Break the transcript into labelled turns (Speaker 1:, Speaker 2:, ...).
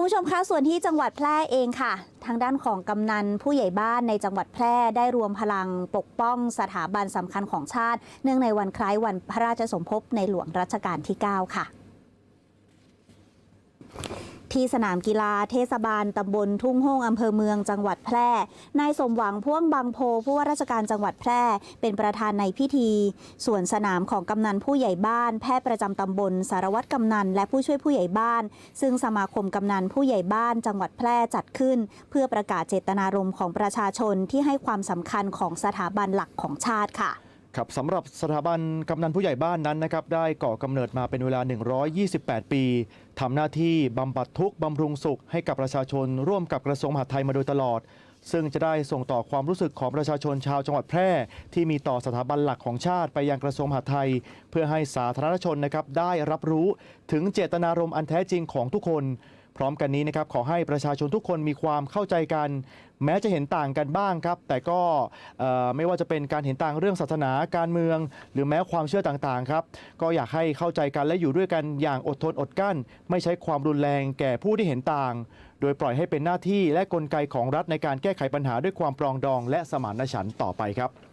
Speaker 1: คุณผู้ชมคะส่วนที่จังหวัดแพร่เองค่ะ ทางด้านของกำนันผู้ใหญ่บ้านในจังหวัดแพร่ได้รวมพลังปกป้องสถาบันสำคัญของชาติ เนื่องในวันคล้ายวันพระราชสมภพในหลวงรัชกาลที่ 9 ค่ะ ที่สนามกีฬาเทศบาลตำบลทุ่งโฮงอำเภอเมืองจังหวัดแพร่ นายสมหวังพ่วงบางโพผู้ว่าราชการจังหวัดแพร่ เป็นประธานในพิธี ส่วนสนามของกำนันผู้ใหญ่บ้าน แพทย์ประจำตำบล สารวัตรกำนัน และผู้ช่วยผู้ใหญ่บ้าน ซึ่งสมาคมกำนันผู้ใหญ่บ้าน จังหวัดแพร่จัดขึ้น เพื่อประกาศเจตนารมณ์ของประชาชนที่ให้ความสำคัญของสถาบันหลักของชาติค่ะ
Speaker 2: ครับสำหรับสถาบันกำนันผู้ใหญ่บ้านนั้นนะครับได้ก่อกำเนิดมาเป็นเวลา 128 ปีทำหน้าที่บำบัดทุกข์บำรุงสุขให้กับประชาชน ร่วมกับกระทรวงมหาดไทยมาโดยตลอด ซึ่งจะได้ส่งต่อความรู้สึกของประชาชนชาวจังหวัดแพร่ ที่มีต่อสถาบันหลักของชาติไปยังกระทรวงมหาดไทย เพื่อให้สาธารณชนนะครับได้รับรู้ถึงเจตนารมณ์อันแท้จริงของทุกคน พร้อมกันนี้นะครับขอให้ประชาชนทุกคนมีความเข้าใจกัน แม้จะเห็นต่างกันบ้างครับ แต่ก็ไม่ว่าจะเป็นการเห็นต่างเรื่องศาสนาการเมือง หรือแม้ความเชื่อต่างๆครับก็อยากให้เข้าใจกันและอยู่ด้วยกันอย่างอดทนอดกลั้น ไม่ใช้ความรุนแรงแก่ผู้ที่เห็นต่าง โดยปล่อยให้เป็นหน้าที่และกลไกของรัฐในการแก้ไขปัญหาด้วยความปรองดอง และสมานฉันท์ต่อไปครับ